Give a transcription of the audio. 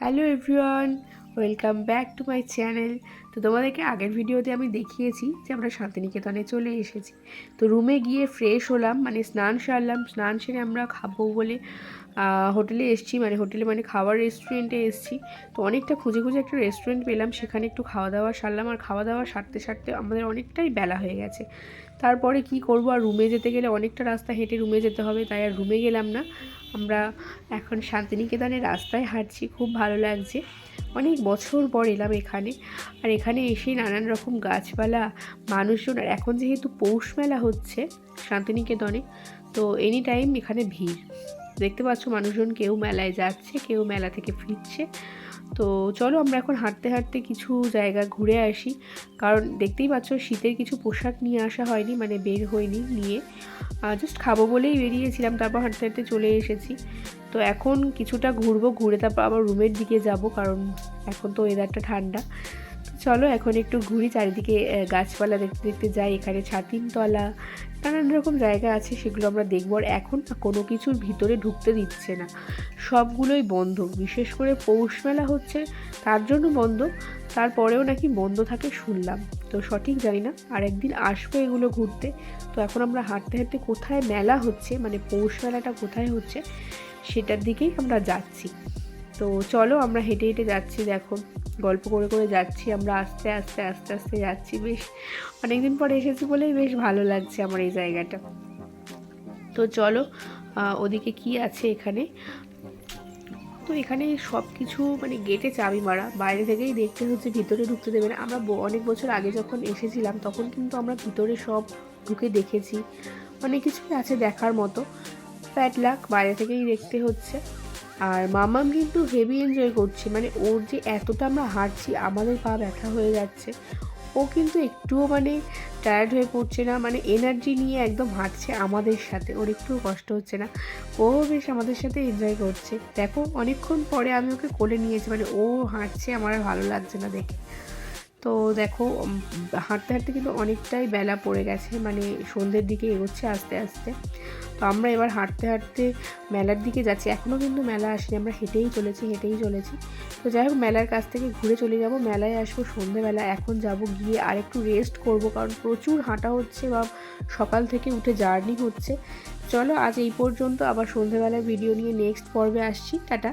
Hello everyone, welcome back to my channel. তো তোমাদেরকে আগের ভিডিওতে আমি দেখিয়েছি যে আমরা শান্তিনিকেতনে চলে এসেছি। তো রুমে গিয়ে ফ্রেশ হলাম মানে স্নান সারলাম, স্নান সেরে আমরা খাব বলে হোটেলে এসেছি মানে হোটেলে মানে খাওয়ার রেস্টুরেন্টে এসেছি। তো অনেকটা খুঁজে খুঁজে একটা রেস্টুরেন্ট পেলাম, সেখানে একটু খাওয়া দাওয়া সারলাম। আর খাওয়া দাওয়া সারতে সারতে আমাদের অনেকটাই বেলা হয়ে গেছে। তারপরে কি করব, আর রুমে যেতে গেলে অনেকটা রাস্তা হেঁটে রুমে যেতে হবে, তাই আর রুমে গেলাম না। আমরা এখন শান্তিনিকেতনের রাস্তায় হাঁটছি, খুব ভালো লাগছে। অনেক বছর পর এলাম এখানে। আর এখানে এসে নানান রকম গাছপালা, মানুষজন, আর এখন যেহেতু পৌষ মেলা হচ্ছে শান্তিনিকেতনে, তো এনি টাইম এখানে ভিড়। দেখতে পাচ্ছ মানুষজন কেউ মেলায় যাচ্ছে, কেউ মেলা থেকে ফিরছে। তো চলো আমরা এখন হাঁটতে হাঁটতে কিছু জায়গা ঘুরে আসি। কারণ দেখতেই পাচ্ছ শীতের কিছু পোশাক নিয়ে আসা হয়নি মানে বের হয়নি নিয়ে। জাস্ট খাব বলেই বেরিয়েছিলাম, তারপর হাঁটতে হাঁটতে চলে এসেছি। তো এখন কিছুটা ঘুরবো, ঘুরে তারপর আবার রুমের দিকে যাব, কারণ এখন তো ওয়েদারটা ঠান্ডা। চলো এখন একটু ঘুরি চারিদিকে গাছপালা দেখতে দেখতে যাই, এখানে ছাতিমতলা নানান রকম জায়গা আছে, সেগুলো আমরা দেখব। আর এখন কোনো কিছুর ভিতরে ঢুকতে দিচ্ছে না। সবগুলোই বন্ধ, বিশেষ করে পৌষ মেলা হচ্ছে, তার জন্য বন্ধ। তারপরেও নাকি বন্ধ থাকে শুনলাম। তো সঠিক জানি না আর একদিন আসব এগুলো ঘুরতে। তো এখন আমরা হাঁটতে হাঁটতে কোথায় মেলা হচ্ছে মানে পৌষ মেলাটা কোথায় হচ্ছে, সেটার দিকেই আমরা যাচ্ছি। তো চলো আমরা হেঁটে হেঁটে যাচ্ছি, দেখো। গল্প করে করে যাচ্ছি আমরা, আস্তে আস্তে আস্তে আস্তে যাচ্ছি। বেশ অনেকদিন পরে এসেছি বলেই বেশ ভালো লাগছে আমার এই জায়গাটা। তো চলো ওদিকে কি আছে এখানে? তো এখানে সব কিছু মানে গেটে চাবি মারা, বাইরে থেকেই দেখতে হচ্ছে ভিতরে ঢুকতে দেবে না। আমরা অনেক বছর আগে যখন এসেছিলাম তখন কিন্তু আমরা ভিতরে সব ঢুকে দেখেছি। অনেক কিছুই আছে দেখার মতো। প্যাড লাক বাইরে থেকেই দেখতে হচ্ছে। আর মামাম কিন্তু হেভি এনজয় করছে। মানে ওর যে এতটা আমরা হাঁটছি, আমাদের পা ব্যথা হয়ে যাচ্ছে, ও কিন্তু একটুও মানে টায়ার্ড হয়ে পড়ছে না। মানে এনার্জি নিয়ে একদম হাঁটছে আমাদের সাথে, ওর একটুও কষ্ট হচ্ছে না। ও বেশ আমাদের সাথে এনজয় করছে। দেখো, অনেকক্ষণ পরে আমি ওকে কোলে নিয়েছি মানে ও হাঁটছে, আমার ভালো লাগছে না দেখে। তো দেখো হাঁটতে হাঁটতে কিন্তু অনেকটাই বেলা পড়ে গেছে মানে সন্ধ্যের দিকে এগোচ্ছে আস্তে আস্তে। তো আমরা এবার হাঁটতে হাঁটতে মেলার দিকে যাচ্ছি। এখনও কিন্তু মেলা আসেনি, আমরা হেঁটেই চলেছি হেঁটেই চলেছি। তো যাই হোক, মেলার কাছ থেকে ঘুরে চলে যাব, মেলায় আসব সন্ধ্যেবেলা এখন যাব গিয়ে আর একটু রেস্ট করব, কারণ প্রচুর হাঁটা হচ্ছে বা সকাল থেকে উঠে জার্নি হচ্ছে। চলো আজ এই পর্যন্ত, আবার সন্ধ্যেবেলার ভিডিও নিয়ে নেক্সট পর্বে আসছি। টাটা।